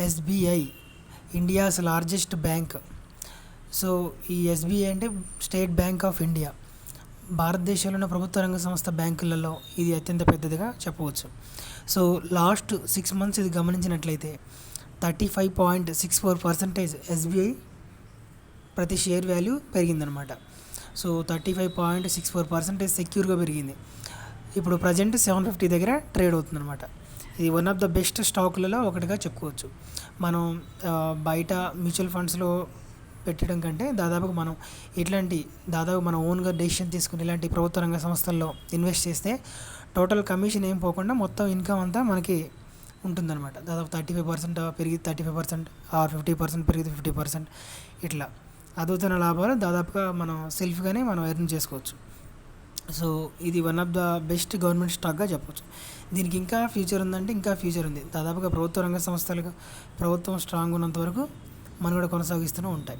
SBI India's largest bank. So ఈ SBI అంటే state bank of India. భారతదేశంలోని ప్రభుత్వ రంగ సంస్థ బ్యాంకులలో ఇది అత్యంత పెద్దదిగా చెప్పవచ్చు. సో లాస్ట్ సిక్స్ మంత్స్ ఇది గమనించినట్లయితే thirty five point six four percentage SBI ప్రతి share value పెరిగిందనమాట. So thirty five point six four percentage సెక్యూర్గా పెరిగింది. ఇప్పుడు ప్రజెంట్ సెవెన్ ఫిఫ్టీ దగ్గర ట్రేడ్ అవుతుందన్నమాట ఇది వన్ ఆఫ్ ద బెస్ట్ స్టాకులలో ఒకటిగా చెప్పుకోవచ్చు. మనం బయట మ్యూచువల్ ఫండ్స్లో పెట్టడం కంటే దాదాపుగా మనం ఇట్లాంటి దాదాపు మనం ఓన్గా డెసిషన్ తీసుకుని ఇలాంటి ప్రభుత్వ రంగ సంస్థల్లో ఇన్వెస్ట్ చేస్తే టోటల్ కమిషన్ ఏం పోకుండా మొత్తం ఇన్కమ్ అంతా మనకి ఉంటుందన్నమాట. దాదాపు థర్టీ ఫైవ్ పర్సెంట్ పెరిగి thirty five percent or fifty percent పెరిగి ఫిఫ్టీ పర్సెంట్ ఇట్లా. అదుగుతున్న లాభాలు దాదాపుగా మనం సెల్ఫ్గానే మనం ఎర్న్ చేసుకోవచ్చు. సో ఇది one of the best government స్టాక్గా చెప్పొచ్చు. దీనికి ఇంకా ఫ్యూచర్ ఉందంటే ఇంకా ఫ్యూచర్ ఉంది. దాదాపుగా ప్రభుత్వ రంగ సంస్థలుగా ప్రభుత్వం స్ట్రాంగ్ ఉన్నంత వరకు మనుగడ కొనసాగిస్తూనే ఉంటాయి.